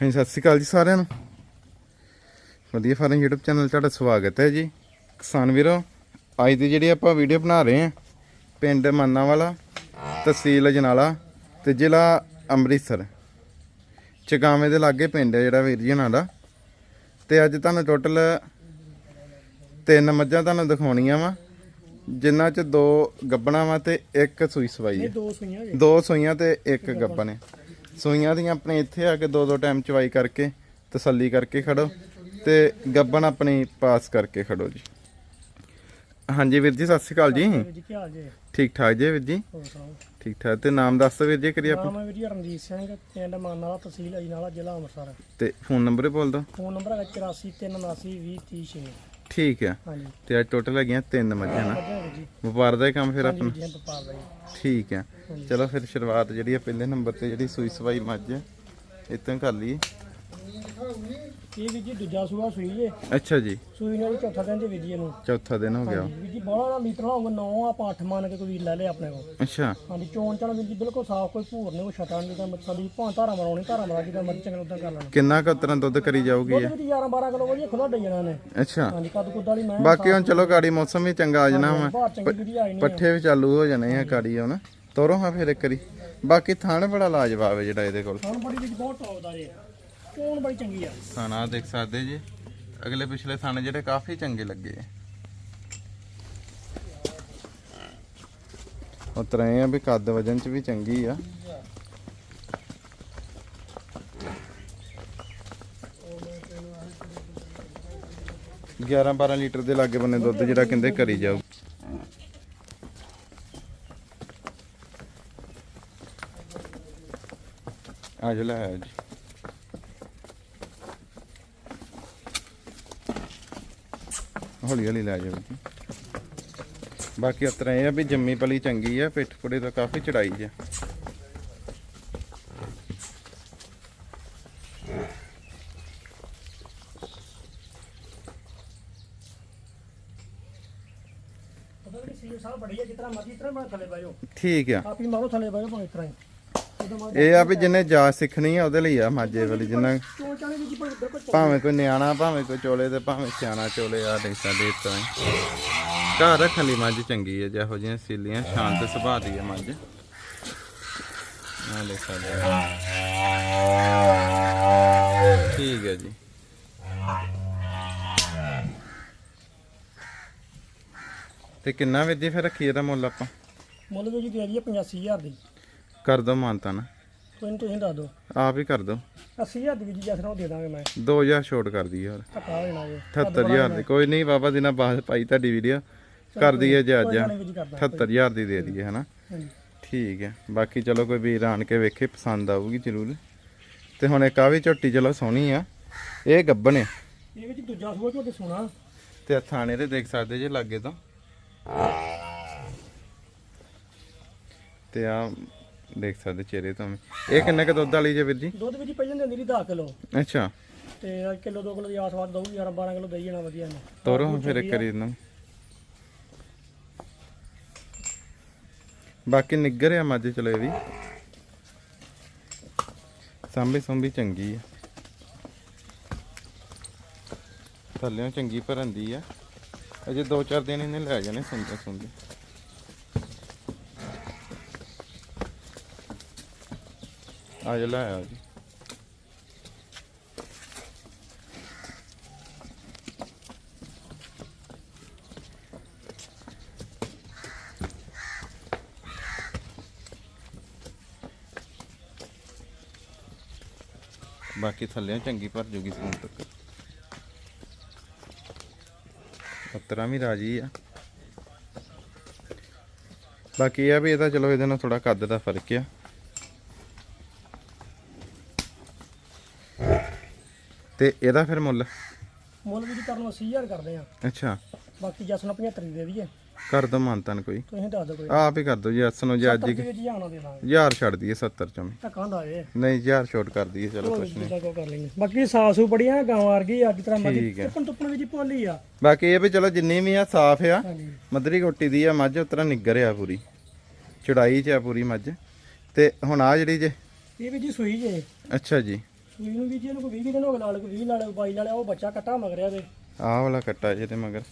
ਹਾਂਜੀ ਸਤਿ ਸ਼੍ਰੀ ਅਕਾਲ ਜੀ ਸਾਰਿਆਂ ਨੂੰ। ਵਧੀਆ ਫਾਰਮ YouTube ਚੈਨਲ ਤੁਹਾਡਾ ਸਵਾਗਤ ਹੈ ਜੀ। ਕਿਸਾਨ ਵੀਰੋ ਅੱਜ ਦੀ ਜਿਹੜੀ ਆਪਾਂ ਵੀਡੀਓ ਬਣਾ ਰਹੇ ਹਾਂ ਪਿੰਡ ਮਾਨਾ ਵਾਲਾ ਤਹਿਸੀਲ ਅਜਨਾਲਾ ਤੇ ਜ਼ਿਲ੍ਹਾ ਅੰਮ੍ਰਿਤਸਰ। ਚਗਾਵੇਂ ਦੇ ਲਾਗੇ ਪਿੰਡ ਹੈ ਜਿਹੜਾ ਵੀਰ ਜੀ ਉਹਨਾਂ ਦਾ। ਤੇ ਅੱਜ ਤੁਹਾਨੂੰ ਟੋਟਲ ਤਿੰਨ ਮੱਝਾਂ ਤੁਹਾਨੂੰ ਦਿਖਾਉਣੀਆਂ ਵਾ ਜਿਨ੍ਹਾਂ 'ਚ ਦੋ ਗੱਬਣਾ ਵਾ ਤੇ ਇੱਕ ਸੂਈ ਸਵਾਈ ਹੈ। ਦੋ ਸੂਈਆਂ ਤੇ ਇੱਕ ਗੱਬਨ ਹੈ। ਸੂਈਆਂ ਦੀਆਂ ਆਪਣੇ ਇੱਥੇ ਆ ਕੇ ਦੋ ਦੋ ਟਾਈਮ ਚਵਾਈ ਕਰਕੇ ਤਸੱਲੀ ਕਰਕੇ ਖੜੋ ਤੇ ਗੱਬਨ ਆਪਣੀ ਪਾਸ ਕਰਕੇ ਖੜੋ ਜੀ। ਹਾਂਜੀ ਵੀਰ ਜੀ ਸਤਿ ਸ਼੍ਰੀ ਅਕਾਲ ਜੀ। ਜੀ ਕੀ ਹਾਲ ਜੇ? ਠੀਕ ਠਾਕ ਜੀ ਵੀਰ ਜੀ? ਹੋਰ ਸੁਣਾਓ? ਠੀਕ ਠਾਕ ਤੇ ਨਾਮ ਦੱਸ ਦਿਓ ਵੀਰ ਜੀ ਕਰੀ ਆਪਾਂ ਨਾਮ ਹੈ ਵੀਰ ਜੀ ਰਣਜੀਤ ਸਿੰਘ ਪਿੰਡ ਮਾਨਾਲਾ ਤਹਿਸੀਲ ਅਜਨਾਲਾ ਜ਼ਿਲ੍ਹਾ ਅੰਮ੍ਰਿਤਸਰ। ਤੇ ਫੋਨ ਨੰਬਰ ਬੋਲ ਦਿਓ। ਫੋਨ ਨੰਬਰ ਹੈਗਾ 8437892036 ਠੀਕ ਆ ਹਾਂਜੀ। ਤੇ ਅੱਜ ਟੋਟਲ ਹੈਗੀਆਂ ਤਿੰਨ ਮੱਝਾਂ ਨਾ। ਜੀ। ਵਪਾਰ ਦਾ ਹੀ ਕੰਮ ਫਿਰ ਆਪਣਾ। ਵੀਰ ਜੀ ਵਪਾਰ ਦਾ ਜੀ। ਠੀਕ ਆ ਚਲੋ ਫਿਰ ਸ਼ੁਰੂਆਤ ਜਿਹੜੀ ਆ ਪਹਿਲੇ ਨੰਬਰ ਤੇ ਜਿਹੜੀ ਸੂਈ ਸਵਾਈ ਮੱਝ ਇਤਾਂ ਕਰ ਲਈਏ। ਇਹ ਵੀਰ ਜੀ ਦੂਜਾ ਸੂਆ ਸੂਈ ਜੇ ਅੱਛਾ ਜੀ। ਸੂਈ ਨਾਲ ਹੀ ਚੌਥਾ ਦਿਨ ਜੇ ਵੀਰ ਜੀ ਇਹਨੂੰ। ਚੌਥਾ ਦਿਨ ਹੋ ਗਿਆ। ਜੀ ਬੜਾ ਦਾ ਲੀਟਰ ਹੋਊਗਾ 9 ਆਪਾਂ 8 ਮੰਨ ਕੇ ਕੋਈ ਵੀਰ ਲੈ ਲੇ ਆਪਣੇ ਕੋਲ। ਅੱਛਾ। ਹਾਂਜੀ ਚੋਣ ਚਾਣ ਵੀਰ ਜੀ ਬਿਲਕੁਲ ਸਾਫ਼ ਕੋਈ ਭੂਰ ਨਹੀਂ ਕੋਈ ਛਟਾ ਨਹੀਂ ਜਿੱਦਾਂ ਮੱਛਾਂ ਦੀ ਭਾਂ ਧਾਰਾ ਮਰਾਉਣੀ ਧਾਰਾ ਮਰਾ ਜਿੱਦਾਂ ਮਰਜ਼ੀ ਚੰਗਾ ਉਦਾਂ ਕਰ ਲੈਣਾ। ਕਿੰਨਾ ਕੁ ਤਰ੍ਹਾਂ ਦੁੱਧ ਕਰੀ ਜਾਊਗੀ ਉਹਦੇ ਇਹ? ਵਿੱਚ 11 12 ਕਿਲੋ ਵਧੀਆ ਖੁੱਲਾ ਡਈ ਜਾਣਾ ਨੇ ਅੱਛਾ। ਹਾਂਜੀ ਕੱਦ ਕੁੱਦ ਵਾਲੀ ਮੈਂ ਬਾਕੀ ਹੁਣ ਚਲੋ ਗਾੜੀ ਮੌਸਮ ਵੀ ਚੰਗਾ ਆ ਜਾਣਾ ਵਾ ਪੱਠੇ ਵੀ ਚਾਲੂ ਹੋ ਜਾਣੇ ਆ ਗਾੜੀ ਹੁਣ। ਤੋਰੋ ਹਾਂ ਫਿਰ ਇੱਕ ਵਾਰੀ। ਬਾਕੀ ਥਾਣ ਬੜਾ ਲਾਜਵਾਬ ਹੈ ਜਿਹੜਾ ਇਹਦੇ ਕੋਲ। ਹੁਣ ਬੜੀ ਵਿੱਚ ਬਹੁਤ ਟੌਪ ਦਾ ਜੇ। ਕੋਣ ਬੜੀ ਚੰਗੀ ਆ। ਥਾਣਾ ਦੇਖ ਸਕਦੇ ਜੀ। ਅਗਲੇ ਪਿਛਲੇ ਥਾਣੇ ਜਿਹੜੇ ਕਾਫੀ ਚੰਗੇ ਲੱਗੇ ਆ। ਉਤਰਾ ਆ ਵੀ ਕੱਦ ਵਜਨ ਚ ਵੀ ਚੰਗੀ ਆ। ਗਿਆਰਾਂ 12 ਲੀਟਰ ਦੇ ਲਾਗੇ ਬੰਨੇ ਦੁੱਧ ਜਿਹੜਾ ਕਹਿੰਦੇ ਕਰੀ ਜਾਊ। ਆ ਜਾ, ਲੈ ਜੀ। ਹੌਲੀ ਹੌਲੀ ਲੈ ਜਾਓ ਜੀ। ਬਾਕੀ ਉਤਰਾ ਇਹ ਆ ਵੀ ਜੰਮੀ ਪਲੀ ਚੰਗੀ ਆ ਪਿੱਠ ਪੁੜੇ ਦਾ ਕਾਫੀ ਚੜਾਈ ਆ। ਠੀਕ ਆ। ਆਪੀ ਮਾਰੋ ਥੱਲੇ ਬਹਿ ਜਾਓ ਭਾਵੇਂ ਹੀ। ਇਹ ਆ ਵੀ ਜਿਹਨੇ ਜਾ ਸਿੱਖਣੀ ਆ ਉਹਦੇ ਲਈ ਆ ਮਾਝੇ ਵਾਲੀ ਜਿੰਨਾ ਚੋਣ ਵਿੱਚ ਬਿਲਕੁਲ ਭਾਵੇਂ ਕੋਈ ਨਿਆਣਾ, ਭਾਵੇਂ ਕੋਈ ਚੋਲੇ ਤੇ ਭਾਵੇਂ ਸਿਆਣਾ ਚੋਲੇ ਆ ਦੇਖ ਸਕਦੇ ਇਸ ਤਰ੍ਹਾਂ ਹੀ। ਘਰ ਰੱਖਣ ਲਈ ਮੱਝ ਚੰਗੀ ਹੈ ਜਿਹੋ ਜਿਹੀਆਂ ਸੀਲੀਆਂ ਸ਼ਾਂਤ ਸੁਭਾਅ ਦੀ ਹੈ ਮੱਝ ਆ ਲੈ ਸਕਦੇ ਆ। ਠੀਕ ਹੈ ਜੀ ਤੇ ਕਿੰਨਾ ਵਿਧੀ ਫਿਰ ਰੱਖੀ ਇਹਦਾ ਮੁੱਲ ਆਪਾਂ ਮੁੱਲ ਵੀ ਜੀ ਦੇ ਦਈਏ 85000 ਦੀ ਕਰ ਦੋ ਮਾਨਤਾ ਨਾ। ਤੁਸੀਂ ਤੁਸੀਂ ਦੱਸ ਦਿਓ। ਆਪ ਹੀ ਕਰ ਦੋ। 80000 ਦੀ ਵੀ ਜੀ ਜੈਸਾ ਉਹ ਦੇ ਦਾਂਗੇ ਮੈਂ। 2000 ਛੋਟ ਕਰ ਦੀ ਯਾਰ। ਘਟਾ ਜਾਣਾ ਜੀ। 78000 ਦੀ। ਕੋਈ ਨਹੀਂ ਬਾਬਾ ਦਿਨਾਂ ਬਾਅਦ ਪਾਈ ਤੁਹਾਡੀ ਵੀਡੀਓ ਕਰ ਦਈਏ ਜੀ ਅੱਜ ਕੋਈ ਗੱਲ ਨਹੀਂ ਵੀ ਜੀ ਕਰਦਾ 78000 ਦੀ ਦੇ ਦਈਏ ਹਨਾ? ਹਾਂਜੀ। ਠੀਕ ਹੈ। ਬਾਕੀ ਚਲੋ ਕੋਈ ਵੀਰ ਆਣ ਕੇ ਵੇਖੇ ਪਸੰਦ ਆਊਗੀ ਜ਼ਰੂਰ। ਤੇ ਹੁਣ ਇੱਕ ਆ ਵੀ ਝੋਟੀ ਚਲੋ ਸੋਹਣੀ ਆ। ਇਹ ਗੱਬਣ ਆ। ਇਹ ਵਿੱਚ ਦੂਜਾ ਸੂਆ ਝੋਟੇ ਸੋਣਾ ਤੇ ਆਹ ਥਾਣੇ ਤੇ ਦੇਖ ਸਕਦੇ ਜੇ ਲਾਗੇ ਤੋਂ। ਤੇ ਆ ਦੇਖ ਸਕਦੇ ਚਿਹਰੇ ਤੋਂ ਵੀ। ਇਹ ਕਿੰਨੇ ਕ ਦੁੱਧ ਵਾਲੀ ਜੇ ਵੀਰ ਜੀ? ਦੁੱਧ ਵਿੱਚ ਪਹਿਲਾਂ ਦਿੰਦੀ ਰਹੀ 10 ਕਿਲੋ। ਅੱਛਾ। ਤੇ ਕਿਲੋ 2 ਕਿਲੋ ਦੀ ਆਸ-ਪਾਸ ਦਊਗੀ 11 12 ਕਿਲੋ ਦੇਈ ਜਾਣਾ ਵਧੀਆ ਨੇ ਤੋਰੋ ਹੁਣ ਫਿਰ ਇੱਕ ਵਾਰੀ ਇਹਨਾਂ ਨੂੰ। ਬਾਕੀ ਨਿੱਗਰ ਆ ਮੱਝ ਚਲੋ ਇਹ ਵੀ। ਸਾਂਭੀ ਸੰਭੀ ਚੰਗੀ ਆ। ਥੱਲਿਓਂ ਚੰਗੀ ਭਰੰਦੀ ਆ। ਅਜੇ 2-4 ਦਿਨ ਇਹਨੇ ਲੈ ਜਾਣੇ ਸੁਣਦੇ ਸੁਣਦੇ ਆ ਜਾ ਲੈ ਆਓ ਜੀ। ਬਾਕੀ ਥੱਲੇ ਚੰਗੀ ਭਰ ਜੂਗੀ ਸੂਣ ਤੱਕ। ਪੱਤਰਾਂ ਵੀ ਰਾਜੀ ਆ। ਬਾਕੀ ਇਹ ਆ ਵੀ ਇਹਦਾ ਚਲੋ ਇਹਦੇ ਨਾਲ ਥੋੜਾ ਕੱਦ ਦਾ ਫ਼ਰਕ ਆ। ਤੇ ਇਹਦਾ ਫਿਰ ਮੁੱਲ? ਮੁੱਲ ਵੀ ਕਰਨ ਨੂੰ 80000 ਕਰਦੇ ਆ। ਅੱਛਾ। ਬਾਕੀ ਜਸ ਨੂੰ 75 ਦੇ ਦਈਏ। ਕਰ ਦੋ ਮਾਨਤਨ ਕੋਈ। ਤੁਸੀਂ ਦੱਸ ਦਿਓ ਕੋਈ। ਆਪ ਹੀ ਕਰ ਦੋ ਜੀ ਅਸਨੋ ਜੀ ਅੱਜ ਹੀ ਜੀ ਜਾਣਾ ਦੇ ਦਾਂਗੇ। ਹਜ਼ਾਰ ਛੱਡ ਦਈਏ 70 ਚੋਂ ਵੀ। ਧੱਕਾ ਦਾ ਇਹ। ਨਹੀਂ ਹਜ਼ਾਰ ਛੋਟ ਕਰ ਦਈਏ ਚਲੋ ਕੁਛ ਨਹੀਂ। ਜਿੱਦਾਂ ਕੋ ਕਰ ਲੈਂਗੇ ਬਾਕੀ ਸਾਸੂ ਬੜੀਆਂ ਗਾਂ ਵਰਗੀ ਅੱਜ ਤਰ੍ਹਾਂ ਮਰਜ਼ੀ ਠੀਕ ਹੈ। ਟੁੱਪਣ ਟੁੱਪਣ ਵਿੱਚ ਪੋਲੀ ਆ। ਬਾਕੀ ਇਹ ਵੀ ਚਲੋ ਜਿੰਨੀ ਵੀ ਆ ਸਾਫ਼ ਆ। ਹਾਂਜੀ। ਮਦਰੀ ਕੋਟੀ ਦੀ ਆ ਮੱਝ ਉਤਰਾ ਨਿੱਗਰ ਆ ਪੂਰੀ। ਚੜਾਈ ਚ ਆ ਪੂਰੀ ਮੱਝ। ਤੇ ਹੁਣ ਆ ਜਿਹੜੀ ਜੇ? ਇਹ ਵੀ ਜੀ ਸੂਈ ਜੇ। ਅੱਛਾ ਜੀ। ਸੂਈ ਨੂੰ ਵੀ ਜੀ ਇਹਨੂੰ ਕੋਈ 20 ਦਿਨ ਹੋ ਗਏ ਨਾਲ ਕੋਈ 20 ਲਾਲੇ 22 ਲਾਲੇ ਉਹ ਬੱਚਾ ਕੱਟਾ ਮਗਰਿਆ ਦੇ ਆਹ ਵਾਲਾ ਕੱਟਾ ਜਿਹਦੇ ਮਗਰ।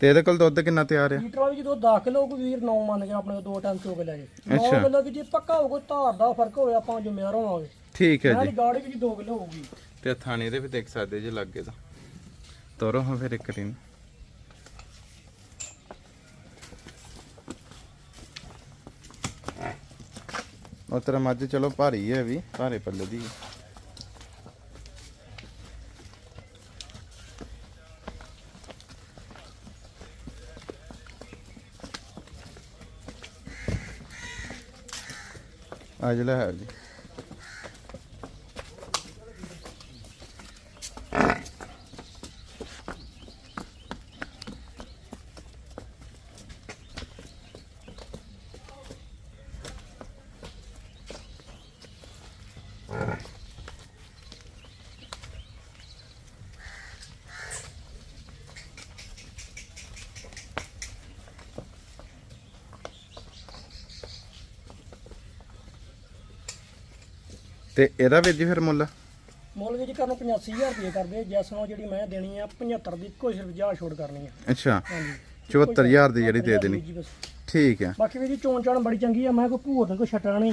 ਤੇ ਇਹਦੇ ਕੋਲ ਦੁੱਧ ਕਿੰਨਾ ਤਿਆਰ ਆ? ਲੀਟਰ ਵਾਲੀ ਜਦੋਂ 10 ਕਿਲੋ ਕੋਈ ਵੀਰ 9 ਮੰਨ ਕੇ ਆਪਣੇ ਕੋਲ ਦੋ ਟਾਈਮ ਚੋ ਕੇ ਲੈ ਜੇ 9 ਅੱਛਾ। ਕਿਲੋ ਵੀ ਜੇ ਪੱਕਾ ਹੋਊ ਕੋਈ ਧਾਰ ਦਾ ਫ਼ਰਕ ਹੋਵੇ ਆਪਾਂ ਜ਼ਿੰਮੇਵਾਰ ਹੋਵਾਂਗੇ। ਠੀਕ ਹੈ ਇਹਨਾਂ ਜੀ। ਦੀ ਗਾੜੀ ਵੀ 2 ਕਿਲੋ ਹੋਊਗੀ। ਤੇ ਥਾਣੇ ਦੇ ਵੀ ਦੇਖ ਸਕਦੇ ਜੀ ਲੱਗੇ ਤਾਂ। ਤੋਰੋ ਹਾਂ ਫਿਰ ਇੱਕ ਦਿਨ। ਉਹ ਤੇਰਾ ਮੱਝ ਚਲੋ ਭਾਰੀ ਹੈ ਵੀ, ਭਾਰੇ ਪੱਲੇ ਦੀ ਹੈ। ਆ ਜਿਹੜਾ ਹੈ ਜੀ ਤੇ ਇਹਦਾ ਵੀਰ ਜੀ ਫਿਰ ਮੁੱਲ? ਮੁੱਲ ਵੀ ਜੀ ਕਰਨ 85000 ਰੁਪਏ ਕਰਦੇ ਜੈਸ ਨੂੰ ਜਿਹੜੀ ਮੈਂ ਦੇਣੀ ਆ 75 ਦੀ ਕੋਈ ਸਿਰਫ ਜਾ ਛੋੜ ਕਰਨੀ ਆ। ਅੱਛਾ। ਹਾਂਜੀ। 74000 ਦੀ ਜਿਹੜੀ ਦੇ 74,000 ਦੇਣੀ। ਠੀਕ ਹੈ ਬਾਕੀ ਵੀ ਜੀ ਚੋਣ ਚਾਣ ਬੜੀ ਚੰਗੀ ਆ। ਮੈਂ ਕੋਈ ਭੂਰ ਨਹੀਂ ਕੋਈ ਛੱਟਣਾ ਨਹੀਂ।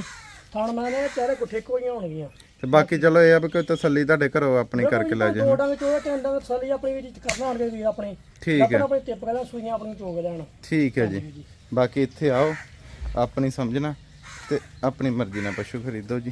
ਥਾਣ ਮੈਂ ਨੇ ਚਾਰੇ ਗੁੱਠੇ ਕੋਈ ਹੋਣਗੀਆਂ। ਤੇ ਬਾਕੀ ਚਲੋ ਇਹ ਆ ਵੀ ਕੋਈ ਤਸੱਲੀ ਤੁਹਾਡੇ ਘਰੋਂ ਆਪਣੀ ਕਰਕੇ ਲੈ ਦੋ ਜਾ ਡੰਗ ਚੋਏ ਤਿੰਨ ਡੰਗ ਥੱਲੇ ਆਪਣੀ ਵੀ ਕਰਨਾ ਆਣਗੇ ਵੀ ਆਪਣੀ। ਠੀਕ ਹੈ ਆਪਣਾ ਆਪਣੀ ਟਿੱਪ ਕਹਿੰਦਾ ਸੂਈਆਂ ਆਪਣੀ ਚੋਗ ਲੈਣ। ਠੀਕ ਹੈ ਜੀ। ਬਾਕੀ ਇੱਥੇ ਆਓ। ਆਪਣੀ ਸਮਝਣਾ ਤੇ ਆਪਣੀ ਮਰਜ਼ੀ ਨਾਲ ਪਸ਼ੂ ਖਰੀਦੋ ਜੀ।